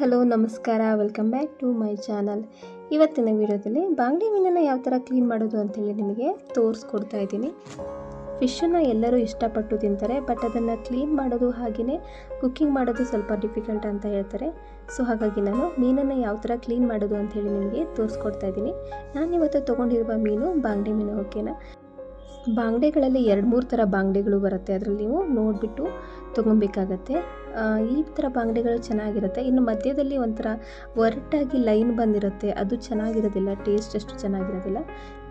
Hello, ನಮಸ್ಕಾರ. Welcome back to my channel ಇವತ್ತಿನ ವಿಡಿಯೋದಲ್ಲಿ ಬಾಂಗ್ಡಿ ಮೀನನ್ನು ಯಾವ ಥರ ಕ್ಲೀನ್ ಮಾಡೋದು ಅಂತೇಳಿ ನಿಮಗೆ ತೋರಿಸ್ಕೊಡ್ತಾ ಇದ್ದೀನಿ. ಫಿಶನ್ನು ಎಲ್ಲರೂ ಇಷ್ಟಪಟ್ಟು ತಿಂತಾರೆ ಬಟ್ ಅದನ್ನು ಕ್ಲೀನ್ ಮಾಡೋದು ಹಾಗೆಯೇ ಕುಕ್ಕಿಂಗ್ ಮಾಡೋದು ಸ್ವಲ್ಪ ಡಿಫಿಕಲ್ಟ್ ಅಂತ ಹೇಳ್ತಾರೆ. ಸೊ ಹಾಗಾಗಿ ನಾನು ಮೀನನ್ನು ಯಾವ ಥರ ಕ್ಲೀನ್ ಮಾಡೋದು ಅಂಥೇಳಿ ನಿಮಗೆ ತೋರಿಸ್ಕೊಡ್ತಾ ಇದ್ದೀನಿ. ನಾನಿವತ್ತು ತೊಗೊಂಡಿರುವ ಮೀನು ಬಾಂಗ್ಡಿ ಮೀನು ಓಕೆನಾ ಬಾಂಗ್ಡೆಗಳಲ್ಲಿ ಎರಡು ಮೂರು ಥರ ಬಾಂಗ್ಡೆಗಳು ಬರುತ್ತೆ. ಅದರಲ್ಲಿ ನೀವು ನೋಡಿಬಿಟ್ಟು ತೊಗೊಬೇಕಾಗತ್ತೆ. ಈ ಥರ ಬಂಗಡೆಗಳು ಚೆನ್ನಾಗಿರುತ್ತೆ. ಇನ್ನು ಮಧ್ಯದಲ್ಲಿ ಒಂಥರ ಒರಟಾಗಿ ಲೈನ್ ಬಂದಿರುತ್ತೆ. ಅದು ಚೆನ್ನಾಗಿರೋದಿಲ್ಲ, ಟೇಸ್ಟ್ ಅಷ್ಟು ಚೆನ್ನಾಗಿರೋದಿಲ್ಲ.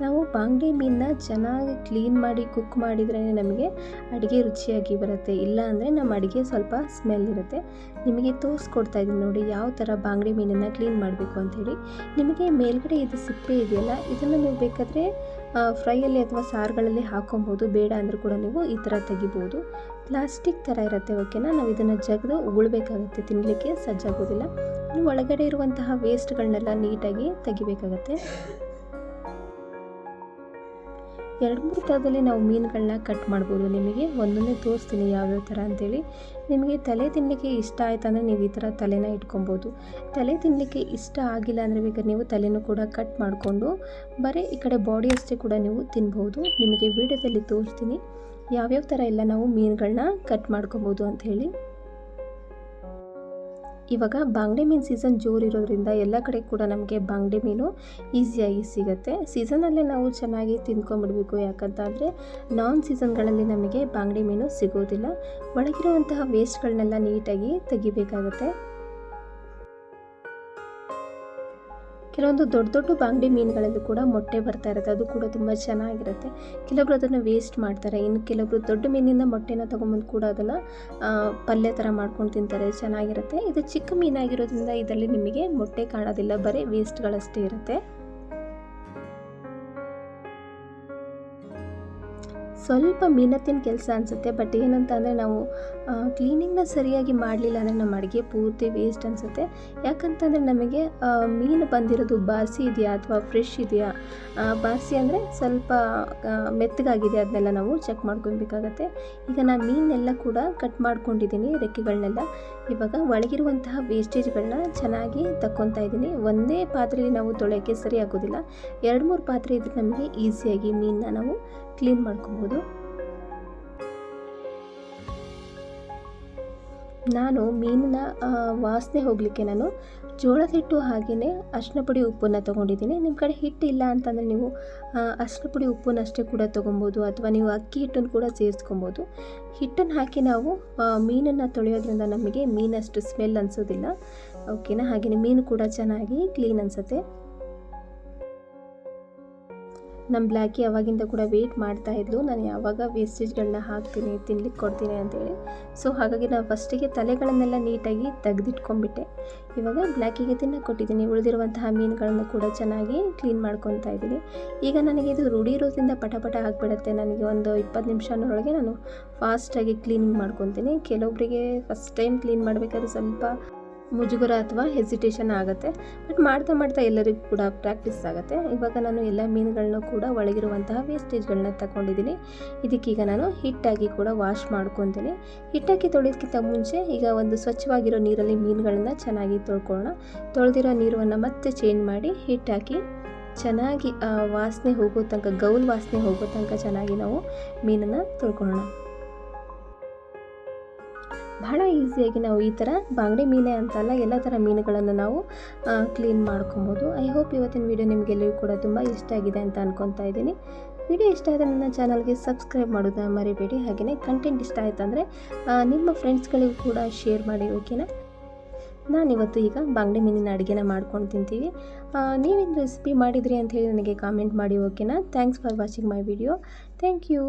ನಾವು ಬಾಂಗ್ಡೆ ಮೀನನ್ನ ಚೆನ್ನಾಗಿ ಕ್ಲೀನ್ ಮಾಡಿ ಕುಕ್ ಮಾಡಿದ್ರೇ ನಮಗೆ ಅಡುಗೆ ರುಚಿಯಾಗಿ ಬರುತ್ತೆ. ಇಲ್ಲ ಅಂದರೆ ನಮ್ಮ ಅಡುಗೆ ಸ್ವಲ್ಪ ಸ್ಮೆಲ್ ಇರುತ್ತೆ. ನಿಮಗೆ ತೋರಿಸ್ಕೊಡ್ತಾ ಇದ್ದೀನಿ ನೋಡಿ ಯಾವ ಥರ ಬಾಂಗ್ಡೆ ಮೀನನ್ನು ಕ್ಲೀನ್ ಮಾಡಬೇಕು ಅಂಥೇಳಿ ನಿಮಗೆ ಮೇಲ್ಗಡೆ ಇದು ಸಿಪ್ಪೆ ಇದೆಯಲ್ಲ, ಇದನ್ನು ನೀವು ಬೇಕಾದರೆ ಫ್ರೈಯಲ್ಲಿ ಅಥವಾ ಸಾರುಗಳಲ್ಲಿ ಹಾಕೊಬೋದು. ಬೇಡ ಅಂದರೂ ಕೂಡ ನೀವು ಈ ಥರ ತೆಗಿಬೋದು. ಪ್ಲಾಸ್ಟಿಕ್ ಥರ ಇರುತ್ತೆ, ಓಕೆನಾ? ನಾವು ಇದನ್ನು ಜಗ್ದು ಉಗುಳ್ಬೇಕಾಗುತ್ತೆ. ತಿನ್ನಲಿಕ್ಕೆ ಸಜ್ಜಾಗೋದಿಲ್ಲ. ಇನ್ನು ಒಳಗಡೆ ಇರುವಂತಹ ವೇಸ್ಟ್ಗಳನ್ನೆಲ್ಲ ನೀಟಾಗಿ ತೆಗಿಬೇಕಾಗತ್ತೆ. ಎರಡು ಮೂರು ಥರದಲ್ಲಿ ನಾವು ಮೀನುಗಳನ್ನ ಕಟ್ ಮಾಡ್ಬೋದು. ನಿಮಗೆ ಒಂದೊಂದೇ ತೋರಿಸ್ತೀನಿ ಯಾವ್ಯಾವ ಥರ ಅಂತೇಳಿ. ನಿಮಗೆ ತಲೆ ತಿನ್ನಲಿಕ್ಕೆ ಇಷ್ಟ ಆಯ್ತು ಅಂದರೆ ನೀವು ಈ ಥರ ತಲೆನ ಇಟ್ಕೊಬೋದು. ತಲೆ ತಿನ್ನಲಿಕ್ಕೆ ಇಷ್ಟ ಆಗಿಲ್ಲ ಅಂದರೆ ಬೇಕಾದ್ರೆ ನೀವು ತಲೆನೂ ಕೂಡ ಕಟ್ ಮಾಡಿಕೊಂಡು ಬರೀ ಈ ಕಡೆ ಬಾಡಿ ಅಷ್ಟೇ ಕೂಡ ನೀವು ತಿನ್ಬೋದು. ನಿಮಗೆ ವಿಡಿಯೋದಲ್ಲಿ ತೋರಿಸ್ತೀನಿ ಯಾವ್ಯಾವ ಥರ ಎಲ್ಲ ನಾವು ಮೀನುಗಳನ್ನ ಕಟ್ ಮಾಡ್ಕೊಬೋದು ಹೇಳಿ. ಇವಾಗ ಬಾಂಗ್ಡೆ ಮೀನು ಸೀಸನ್ ಜೋರಿರೋದ್ರಿಂದ ಎಲ್ಲ ಕಡೆ ಕೂಡ ನಮಗೆ ಬಾಂಗ್ಡೆ ಮೀನು ಈಸಿಯಾಗಿ ಸಿಗುತ್ತೆ. ಸೀಸನಲ್ಲೇ ನಾವು ಚೆನ್ನಾಗಿ ತಿಂದ್ಕೊಂಬಿಡ್ಬೇಕು. ಯಾಕಂತ ಅಂದರೆ ನಾನ್ ಸೀಸನ್ಗಳಲ್ಲಿ ನಮಗೆ ಬಾಂಗ್ಡೆ ಮೀನು ಸಿಗೋದಿಲ್ಲ. ಒಳಗಿರುವಂತಹ ವೇಸ್ಟ್ಗಳನ್ನೆಲ್ಲ ನೀಟಾಗಿ ತೆಗಿಬೇಕಾಗತ್ತೆ. ಕೆಲವೊಂದು ದೊಡ್ಡ ದೊಡ್ಡ ಬಾಂಗ್ಡಿ ಮೀನುಗಳಲ್ಲೂ ಕೂಡ ಮೊಟ್ಟೆ ಬರ್ತಾ ಇರುತ್ತೆ. ಅದು ಕೂಡ ತುಂಬ ಚೆನ್ನಾಗಿರುತ್ತೆ. ಕೆಲವೊಬ್ರು ಅದನ್ನು ವೇಸ್ಟ್ ಮಾಡ್ತಾರೆ. ಇನ್ನು ಕೆಲವೊಬ್ರು ದೊಡ್ಡ ಮೀನಿಂದ ಮೊಟ್ಟೆನ ತೊಗೊಂಬಂದು ಕೂಡ ಅದನ್ನು ಪಲ್ಯ ಥರ ಮಾಡ್ಕೊಂಡು ತಿಂತಾರೆ. ಚೆನ್ನಾಗಿರುತ್ತೆ. ಇದು ಚಿಕ್ಕ ಮೀನಾಗಿರೋದ್ರಿಂದ ಇದರಲ್ಲಿ ನಿಮಗೆ ಮೊಟ್ಟೆ ಕಾಣೋದಿಲ್ಲ. ಬರೀ ವೇಸ್ಟ್ಗಳಷ್ಟೇ ಇರುತ್ತೆ. ಸ್ವಲ್ಪ ಮೀನತ್ತಿನ ಕೆಲಸ ಅನಿಸುತ್ತೆ ಬಟ್ ಏನಂತ ಅಂದರೆ ನಾವು ಕ್ಲೀನಿಂಗ್ನ ಸರಿಯಾಗಿ ಮಾಡಲಿಲ್ಲ ಅಂದರೆ ನಮ್ಮ ಅಡುಗೆ ಪೂರ್ತಿ ವೇಸ್ಟ್ ಅನಿಸುತ್ತೆ. ಯಾಕಂತಂದರೆ ನಮಗೆ ಮೀನು ಬಂದಿರೋದು ಬಾಸಿ ಇದೆಯಾ ಅಥವಾ ಫ್ರೆಶ್ ಇದೆಯಾ? ಬಾಸಿ ಅಂದರೆ ಸ್ವಲ್ಪ ಮೆತ್ತಗಾಗಿದೆ ಅದನ್ನೆಲ್ಲ ನಾವು ಚೆಕ್ ಮಾಡ್ಕೊಬೇಕಾಗತ್ತೆ ಈಗ ನಾನು ಮೀನೆಲ್ಲ ಕೂಡ ಕಟ್ ಮಾಡ್ಕೊಂಡಿದ್ದೀನಿ ರೆಕ್ಕೆಗಳನ್ನೆಲ್ಲ ಇವಾಗ ಒಳಗಿರುವಂತಹ ವೇಸ್ಟೇಜ್ಗಳನ್ನ ಚೆನ್ನಾಗಿ ತಕ್ಕೊತಾ ಇದ್ದೀನಿ. ಒಂದೇ ಪಾತ್ರೆಯಲ್ಲಿ ನಾವು ತೊಳೆಯೋಕ್ಕೆ ಸರಿ ಆಗೋದಿಲ್ಲ. ಎರಡು ಮೂರು ಪಾತ್ರೆ ಇದ್ರೆ ನಮಗೆ ಈಸಿಯಾಗಿ ಮೀನನ್ನ ನಾವು ಕ್ಲೀನ್ ಮಾಡ್ಕೊಬೋದು. ನಾನು ಮೀನಿನ ಆ, ವಾಸನೆ ಹೋಗಲಿಕ್ಕೆ ನಾನು ಜೋಳದ ಹಿಟ್ಟು ಹಾಗೆಯೇ ಅರ್ಶಿನ ಪುಡಿ ಉಪ್ಪನ್ನು ತೊಗೊಂಡಿದ್ದೀನಿ. ನಿಮ್ಮ ಕಡೆ ಹಿಟ್ಟು ಇಲ್ಲ ಅಂತಂದರೆ ನೀವು ಅರ್ಶಿನ ಪುಡಿ ಉಪ್ಪನ್ನು ಅಷ್ಟೇ ಕೂಡ ತೊಗೊಬೋದು ಅಥವಾ ನೀವು ಅಕ್ಕಿ ಹಿಟ್ಟನ್ನು ಕೂಡ ಸೇರಿಸ್ಕೊಬೋದು. ಹಿಟ್ಟನ್ನು ಹಾಕಿ ನಾವು ಮೀನನ್ನು ತೊಳೆಯೋದ್ರಿಂದ ನಮಗೆ ಮೀನಷ್ಟು ಸ್ಮೆಲ್ ಅನಿಸೋದಿಲ್ಲ. ಓಕೆನಾ? ಹಾಗೆಯೇ ಮೀನು ಕೂಡ ಚೆನ್ನಾಗಿ ಕ್ಲೀನ್ ಅನಿಸುತ್ತೆ. ನಮ್ಮ ಬ್ಲ್ಯಾಕಿ ಅವಾಗಿಂದ ಕೂಡ ವೆಯ್ಟ್ ಮಾಡ್ತಾ ಇದ್ಲು ನಾನು ಯಾವಾಗ ವೇಸ್ಟೇಜ್ಗಳನ್ನ ಹಾಕ್ತೀನಿ ತಿನ್ಲಿಕ್ಕೆ ಕೊಡ್ತೀನಿ ಅಂತೇಳಿ. ಸೊ ಹಾಗಾಗಿ ನಾನು ಫಸ್ಟಿಗೆ ತಲೆಗಳನ್ನೆಲ್ಲ ನೀಟಾಗಿ ತೆಗೆದಿಟ್ಕೊಂಡ್ಬಿಟ್ಟೆ. ಇವಾಗ ಬ್ಲ್ಯಾಕಿಗೆ ತಿನ್ನ ಕೊಟ್ಟಿದ್ದೀನಿ. ಉಳಿದಿರುವಂತಹ ಮೀನುಗಳನ್ನು ಕೂಡ ಚೆನ್ನಾಗಿ ಕ್ಲೀನ್ ಮಾಡ್ಕೊತಾ ಇದ್ದೀನಿ. ಈಗ ನನಗೆ ಇದು ರೂಢಿ ಇರೋದ್ರಿಂದ ಪಟ ಪಟ ಆಗಿಬಿಡುತ್ತೆ. ನನಗೆ ಒಂದು ಇಪ್ಪತ್ತು ನಿಮಿಷನೊಳಗೆ ನಾನು ಫಾಸ್ಟಾಗಿ ಕ್ಲೀನಿಂಗ್ ಮಾಡ್ಕೊತೀನಿ. ಕೆಲವೊಬ್ಬರಿಗೆ ಫಸ್ಟ್ ಟೈಮ್ ಕ್ಲೀನ್ ಮಾಡಬೇಕಾದ್ರೆ ಸ್ವಲ್ಪ ಮುಜುಗರ ಅಥವಾ ಹೆಸಿಟೇಷನ್ ಆಗುತ್ತೆ. ಬಟ್ ಮಾಡ್ತಾ ಮಾಡ್ತಾ ಎಲ್ಲರಿಗೂ ಕೂಡ ಪ್ರಾಕ್ಟೀಸ್ ಆಗುತ್ತೆ. ಇವಾಗ ನಾನು ಎಲ್ಲ ಮೀನುಗಳನ್ನೂ ಕೂಡ ಒಳಗಿರುವಂತಹ ವೇಸ್ಟೇಜ್ಗಳನ್ನ ತಗೊಂಡಿದ್ದೀನಿ. ಇದಕ್ಕೀಗ ನಾನು ಹಿಟ್ಟಾಗಿ ಕೂಡ ವಾಶ್ ಮಾಡ್ಕೊತೀನಿ. ಹಿಟ್ಟಾಕಿ ತೊಳೆಯೋದಕ್ಕಿಂತ ಮುಂಚೆ ಈಗ ಒಂದು ಸ್ವಚ್ಛವಾಗಿರೋ ನೀರಲ್ಲಿ ಮೀನುಗಳನ್ನು ಚೆನ್ನಾಗಿ ತೊಳ್ಕೊಳ್ಳೋಣ. ತೊಳೆದಿರೋ ನೀರನ್ನು ಮತ್ತೆ ಚೇಂಜ್ ಮಾಡಿ ಹಿಟ್ಟಾಕಿ ಚೆನ್ನಾಗಿ ವಾಸನೆ ಹೋಗೋ ತನಕ, ಗೌಲ್ ವಾಸನೆ ಹೋಗೋ ತನಕ ಚೆನ್ನಾಗಿ ನಾವು ಮೀನನ್ನು ತೊಳ್ಕೊಳ್ಳೋಣ. ಬಹಳ ಈಸಿಯಾಗಿ ನಾವು ಈ ಥರ ಬಾಂಗಡೆ ಮೀನೇ ಅಂತಲ್ಲ ಎಲ್ಲ ಥರ ಮೀನುಗಳನ್ನು ನಾವು ಕ್ಲೀನ್ ಮಾಡ್ಕೊಬೋದು. ಐ ಹೋಪ್ ಇವತ್ತಿನ ವಿಡಿಯೋ ನಿಮಗೆಲ್ಲರಿಗೂ ಕೂಡ ತುಂಬ ಇಷ್ಟ ಆಗಿದೆ ಅಂತ ಅನ್ಕೊತಾ ಇದ್ದೀನಿ. ವಿಡಿಯೋ ಇಷ್ಟ ಆದರೆ ನನ್ನ ಚಾನಲ್ಗೆ ಸಬ್ಸ್ಕ್ರೈಬ್ ಮಾಡೋದನ್ನ ಮರಿಬೇಡಿ. ಹಾಗೆಯೇ ಕಂಟೆಂಟ್ ಇಷ್ಟ ಆಯಿತು ನಿಮ್ಮ ಫ್ರೆಂಡ್ಸ್ಗಳಿಗೂ ಕೂಡ ಶೇರ್ ಮಾಡಿ ಓಕೆನಾ ನಾನಿವತ್ತು ಈಗ ಬಾಂಗ್ಡೆ ಮೀನಿನ ಅಡುಗೆನ ಮಾಡ್ಕೊಂಡು ತಿಂತೀವಿ. ನೀವೇನು ರೆಸಿಪಿ ಮಾಡಿದ್ರಿ ಅಂತ ಹೇಳಿ ನನಗೆ ಕಾಮೆಂಟ್ ಮಾಡಿ ಓಕೆನಾ thanks for watching my video thank you